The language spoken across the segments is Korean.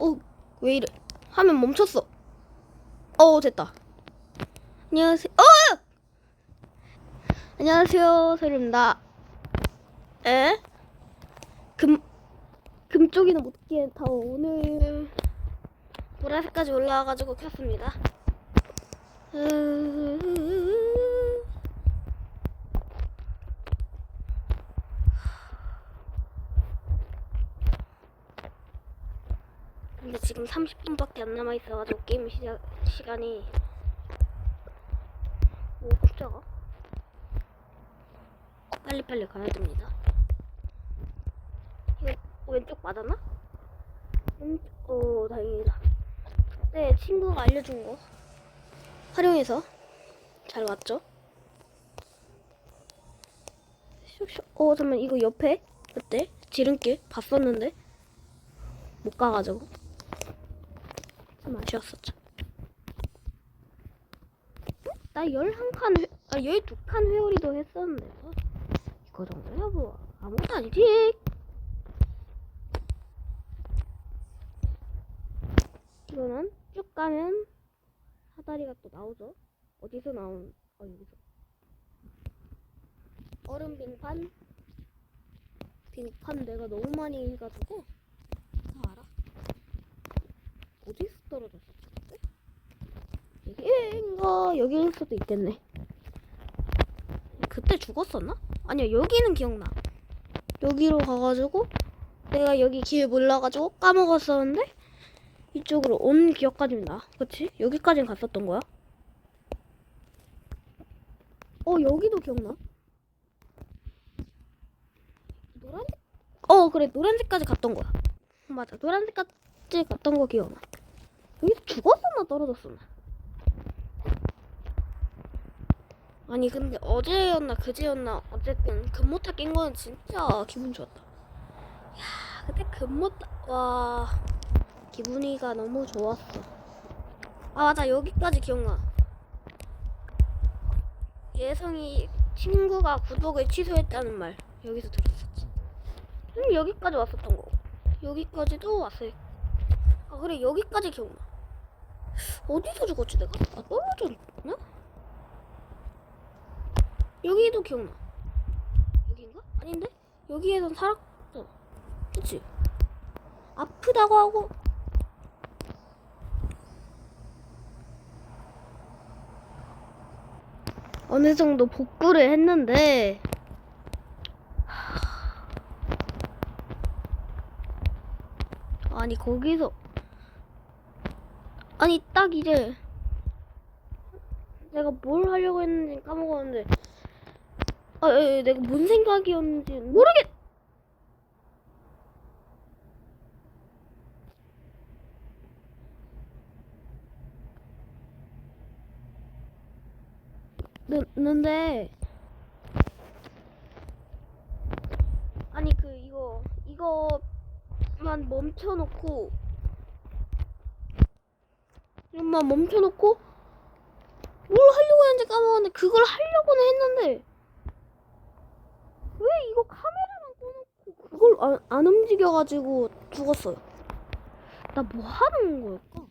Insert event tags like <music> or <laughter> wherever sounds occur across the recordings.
어, 왜 이래? 화면 멈췄어. 어, 됐다. 안녕하세요. 어! 안녕하세요, 소리입니다. 에? 금, 금 쪽이는 못 끼게 다 오늘 보라색까지 올라와가지고 켰습니다. 으... 근데 지금 30분밖에 안 남아 있어가지고 게임 시작 시간이 오 깜짝아 빨리빨리 가야 됩니다. 이거 왼쪽 맞았나? 왼쪽 어 다행이다. 네 친구가 알려준 거 활용해서 잘 왔죠? 어 잠만 이거 옆에 어때? 지름길 봤었는데 못 가가지고 좀 아쉬웠었죠. 나 11칸, 회, 아, 12칸 회오리도 했었는데, 뭐. 이거 정도야, 뭐. 아무것도 아니지. 이거는 쭉 가면 사다리가 또 나오죠. 어디서 나온, 어, 여기서. 얼음 빙판. 빙판 내가 너무 많이 해가지고. 어디서 그때? 여기인가? 여기일 수도 있겠네. 그때 죽었었나? 아니야 여기는 기억나. 여기로 가가지고 내가 여기 길 몰라가지고 까먹었었는데 이쪽으로 온 기억까지 나. 그치? 여기까진 갔었던 거야? 어 여기도 기억나. 노란색? 어 그래. 노란색까지 갔던 거야. 맞아. 노란색까지 갔던 거 기억나 여기서 죽었었나 떨어졌었나? 아니 근데 어제였나 그제였나 어쨌든 금모타 낀 거는 진짜 기분 좋았다. 야 그때 금모타 와 기분이가 너무 좋았어. 아 맞아 여기까지 기억나. 예성이 친구가 구독을 취소했다는 말 여기서 들었었지. 음 여기까지 왔었던 거. 여기까지도 왔어요. 아 그래 여기까지 기억나. 어디서 죽었지 내가? 아 떨어졌나? 여기도 기억나. 여기인가? 아닌데? 여기에선 살았잖아. 그치? 아프다고 하고 어느 정도 복구를 했는데 아니 거기서 아니 딱 이제 내가 뭘 하려고 했는지 까먹었는데. 아 에, 에, 내가 뭔 생각이었는지 모르겠 는데 아니 그 이거 이거만 멈춰놓고 이것만 멈춰놓고 뭘 하려고 했는지 까먹었는데 그걸 하려고는 했는데 왜 이거 카메라만 꺼놓고 그걸 안, 안 움직여가지고 죽었어요. 나 뭐 하는 걸까?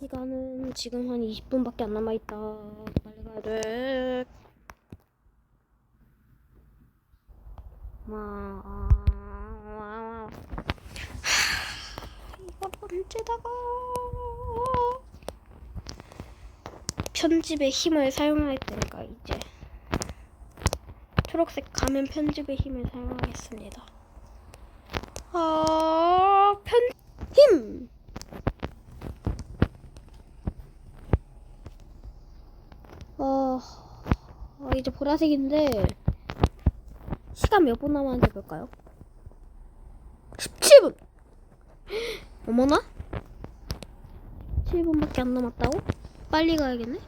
시간은 지금 한 20분밖에 안 남아있다. 빨리 가야 돼. 이걸 언제다가 편집의 힘을 사용할 때가 이제 초록색 가면 편집의 힘을 사용하겠습니다. 아, 편 힘. 어, 어, 이제 보라색인데 시간 몇 분 남았는지 볼까요? 17분! <gasps> 어머나? 7분밖에 안 남았다고? 빨리 가야겠네?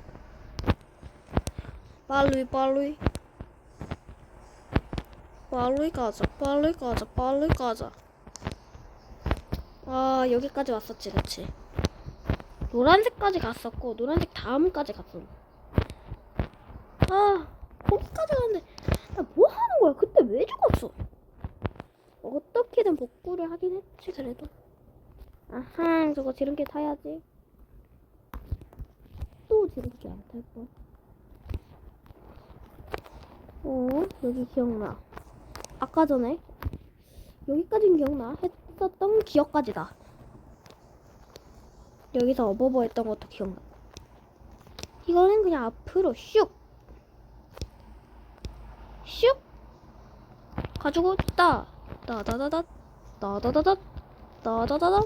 빨리 빨리 빨리 가자 빨리 가자 빨리 가자 아 여기까지 왔었지 그치 노란색까지 갔었고 노란색 다음까지 갔어 아 거기까지 가는데 나 뭐하 는 거야? 그때 왜 죽었어? 어떻게든 복구를 하긴 했지 그래도. 아하 저거 지름길 타야지. 또 지름길 안 탈 거. 어 여기 기억나. 아까 전에 여기까진 기억나 했었던 기억까지다. 여기서 어버버 했던 것도 기억나. 이거는 그냥 앞으로 슉! 슉! 가지고 따! 따다다다! 따다다다! 따다다다!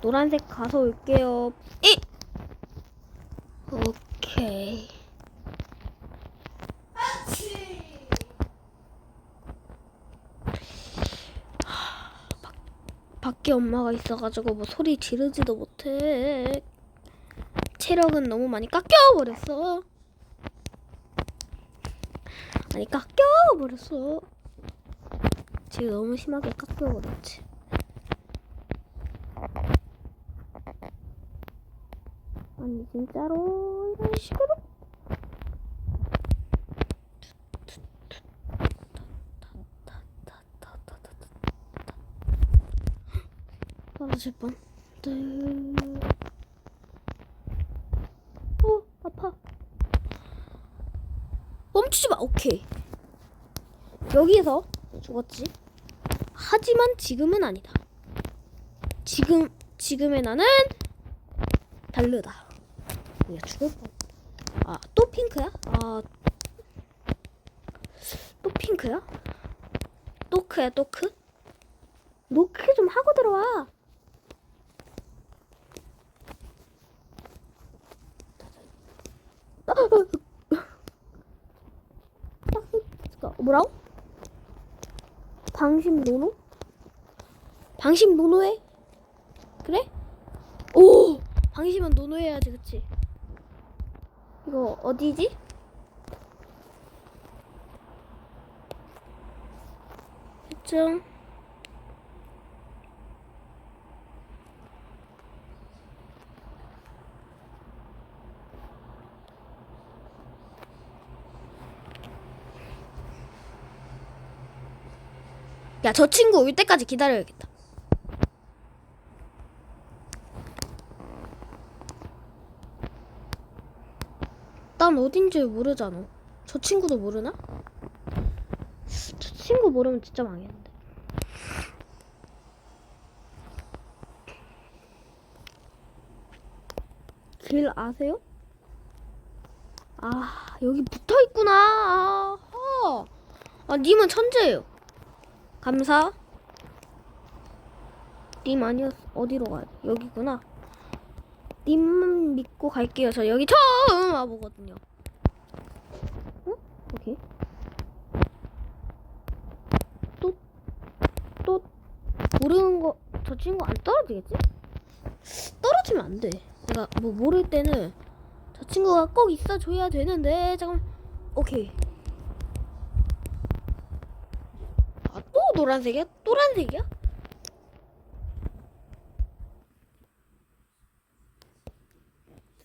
노란색 가서 올게요. 이! 오케이. 밖에 엄마가 있어가지고 뭐 소리 지르지도 못해. 체력은 너무 많이 깎여버렸어. 아니 깎여버렸어. 지금 너무 심하게 깎여버렸지. 아니 진짜로 이런 식으로? 떨어질 뻔. 뜨. 어, 아파. 멈추지 마. 오케이. 여기서 죽었지. 하지만 지금은 아니다. 지금 지금의 나는 다르다. 야 죽을 뻔. 아, 또 핑크야? 아, 또 핑크야? 또크야, 또크? 노크 좀 하고 들어와. 뭐라고? 방심 노노? 방심 노노해? 그래? 오! 방심은 노노해야지, 그치? 이거 어디지? 좀 야, 저 친구 올 때까지 기다려야겠다. 난 어딘지 모르잖아. 저 친구도 모르나? 저 친구 모르면 진짜 망했는데. 길 아세요? 아, 여기 붙어 있구나. 아, 아, 님은 천재예요. 감사. 님 아니었어. 어디로 돼? 여기구나. 님만 믿고 갈게요. 저 여기 처음 와보거든요. 어? 오케이. 또, 또, 모르는 거, 저 친구 안 떨어지겠지? 떨어지면 안 돼. 내가 뭐 모를 때는 저 친구가 꼭 있어줘야 되는데, 잠깐 오케이. 아, 또 노란색이야? 노란색이야?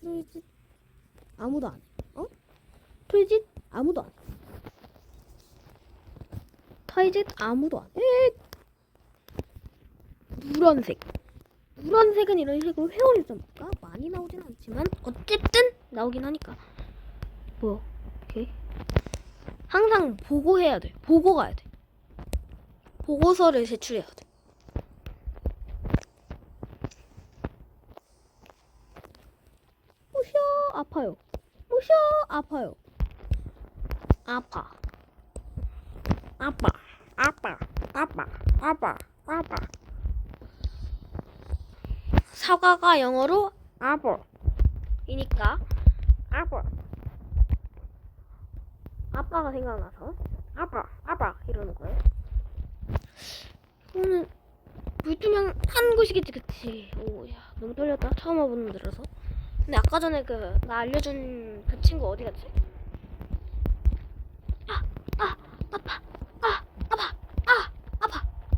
트위짓 아무도 안 해. 어? 트위짓 아무도 안 해. 타이짓 아무도 안 해. 노란색. 노란색은 이런 식으로 좀 볼까? 많이 나오진 않지만 어쨌든 나오긴 하니까. 뭐 오케이. 항상 보고 해야 돼. 보고 가야 돼. 보고서를 제출해야 돼. 무셔 아파요. 무셔 아파요. 아파. 아빠. 아빠. 아빠. 아빠. 아빠. 사과가 영어로 아버이니까 아버. 아빠가 생각나서 아빠. 아빠 이러는 거예요. 오늘 물투명 한 곳이겠지 그치 오야 너무 떨렸다 처음 와보는 데라서 근데 아까 전에 그 나 알려준 그 친구 어디 갔지? 아! 아! 아파! 아! 아파! 아!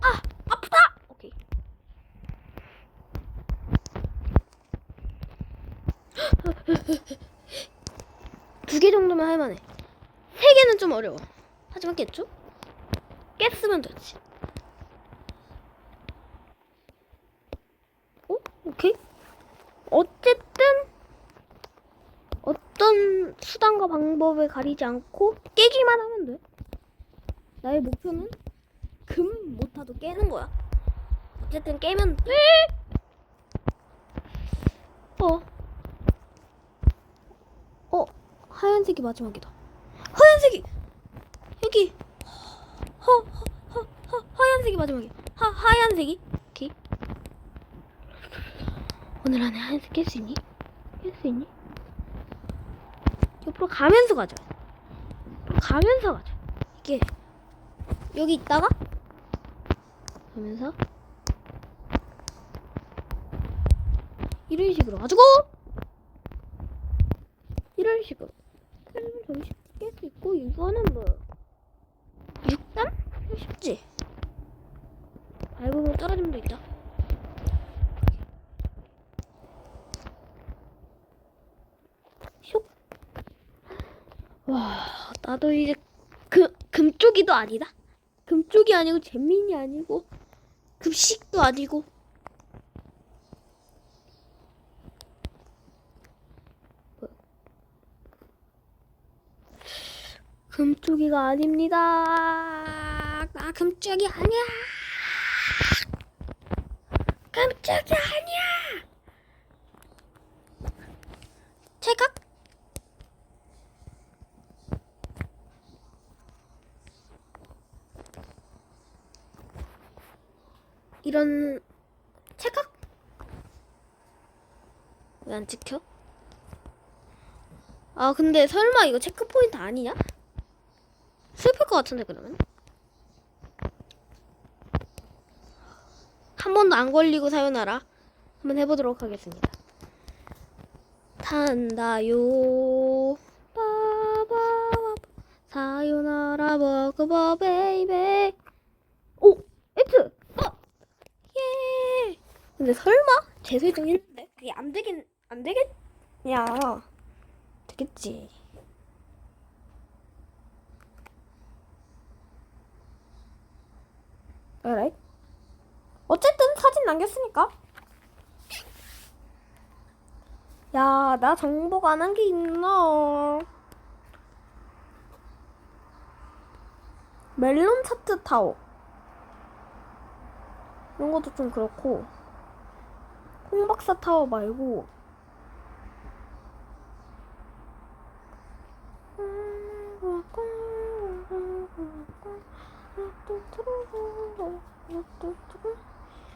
아 아프다. 오케이 <gasps> 두 개 정도면 할만해 세 개는 좀 어려워 하지만 깼죠? 깼으면 됐지 어? 오케이. 어쨌든 어떤 수단과 방법을 가리지 않고 깨기만 하면 돼. 나의 목표는 금 못하도 깨는 거야. 어쨌든 깨면 돼. 어. 어, 하얀색이 마지막이다. 하얀색이 여기 허, 허, 허, 허, 하얀색이 마지막이야. 하, 하얀색이? 오늘 안에 하얀색 깰수 있니? 깰 수 있니? 옆으로 가면서 가자. 가면서 가자. 이게 여기 있다가 가면서 이런 식으로 가지고 이런 식으로 그러면 좀 쉽게 깰수 있고 이거는 뭐 6단? 쉽지? 밟으면 떨어짐도 있다 슉. 와 나도 이제 그 금쪽이도 아니다 금쪽이 아니고 잼민이 아니고 급식도 아니고 금쪽이가 아닙니다. 아, 금쪽이 아니야. 금쪽이 아니야. 이런 찰칵. 왜안 찍혀? 아 근데 설마 이거 체크 포인트 아니냐? 슬플 것 같은데 그러면 한 번도 안 걸리고 사요나라 한번 해보도록 하겠습니다 탄다요 빠바바 사요나라 버그버 베이베 오 에트 어! 예 근데 설마 재설정 했는데 그게 안 되긴 안 되겠냐 되겠지 그래? 어쨌든 사진 남겼으니까. 야, 나 정복 안 한 게 있나? 멜론 차트 타워. 이런 것도 좀 그렇고. 홍박사 타워 말고.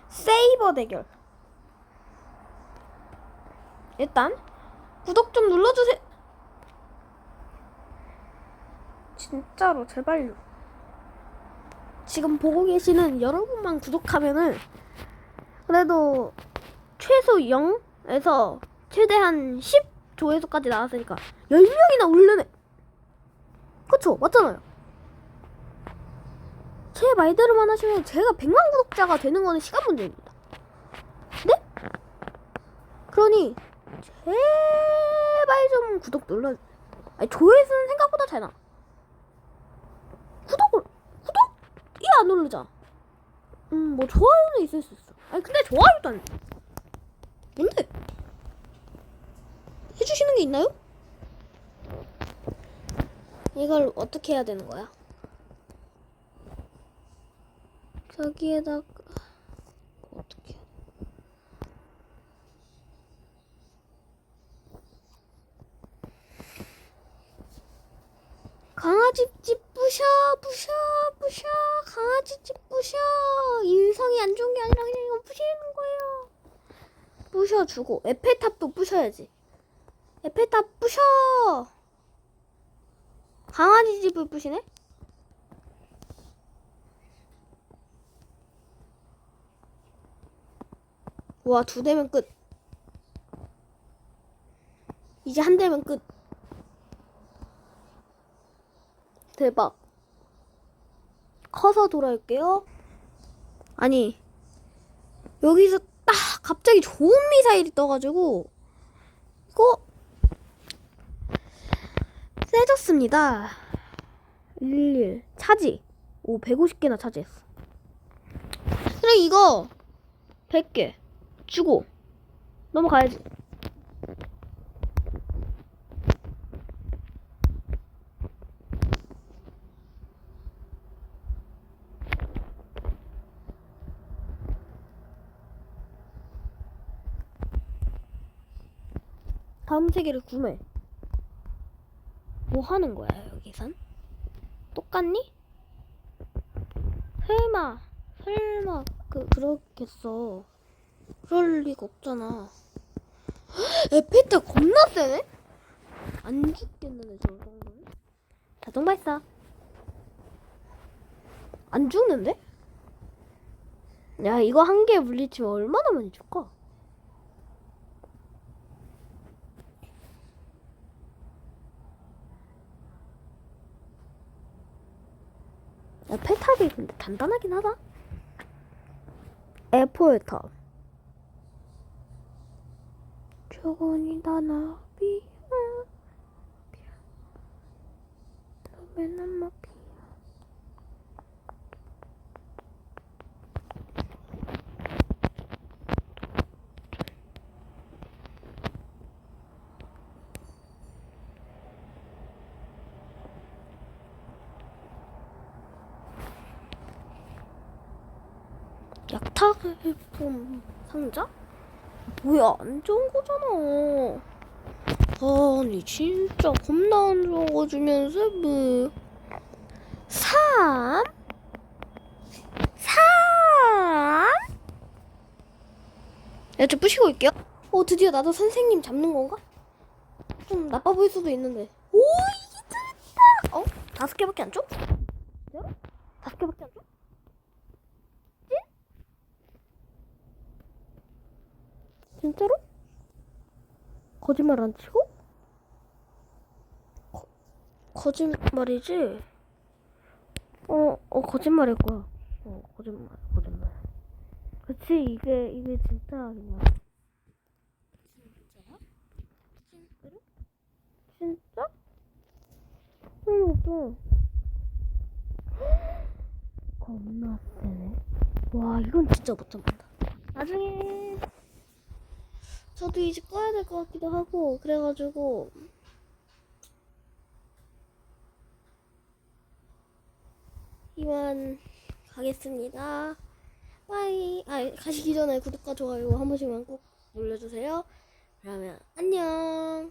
세이버 대결. 일단 구독 좀 눌러주세요. 진짜로 제발요. 지금 보고 계시는 여러분만 구독하면은 그래도 최소 0에서 최대한 10 조회수까지 나왔으니까 10명이나 올려내. 그쵸? 맞잖아요. 제 말대로만 하시면 제가 100만 구독자가 되는 거는 시간 문제입니다. 네? 그러니 제발 좀 구독 눌러주세요. 아니 조회수는 생각보다 잘 나. 구독을 구독이 안 누르잖아. 음뭐 좋아요는 있을 수 있어. 아니 근데 좋아요도 안. 뭔데? 해주시는 게 있나요? 이걸 어떻게 해야 되는 거야? 저기에다가 어떻게? 강아지 집 부셔 부셔 부셔 강아지 집 부셔 인성이 안 좋은 게 아니라 그냥 이거 부시는 거예요 부셔주고 에펠탑도 부셔야지 에펠탑 부셔 강아지 집을 부시네 와, 두 대면 끝. 이제 한 대면 끝. 대박. 커서 돌아올게요. 아니, 여기서 딱 갑자기 좋은 미사일이 떠가지고 이거 세졌습니다. 11 차지. 오 150개나 차지했어. 그래 이거 100개 주고 넘어가야지. 세계를 구매. 뭐 하는 거야 여기선? 똑같니? 설마 설마 그 그렇겠어. 그럴 리가 없잖아. 에페타 겁나 세네? 안 죽겠는데 저 정도는? 자동 발사. 안 죽는데? 야 이거 한 개에 물리치면 얼마나 많이 줄까? 야, 페탑이 근데 단단하긴 하다. 에포의 탑. 저건이 다 나비. 너맨날 마비. 약탈품 상자? 뭐야 안 좋은 거잖아. 아니 진짜 겁나 안 좋은 거 주면서 뭐 3? 3? 야, 저 부시고 올게요. 어, 드디어 나도 선생님 잡는 건가? 좀 나빠 보일 수도 있는데. 오, 이게 재밌다! 어? 다섯 개밖에 안 줘? 진짜로? 다섯 개밖에 안 줘? 진짜로? 거짓말 안 치고? 거, 거짓말이지? 어, 어, 거짓말일 거야. 어, 거짓말, 거짓말. 그치, 이게, 이게 진짜 그냥. 진짜야? 진짜로? 진짜? 응, 또. <gasps> 겁나 세네. 와, 이건 진짜 못 참는다. 나중에. 저도 이제 꺼야 될 것 같기도 하고 그래가지고 이만 가겠습니다. 빠이. 아 가시기 전에 구독과 좋아요 한 번씩만 꼭 눌러주세요. 그러면 안녕.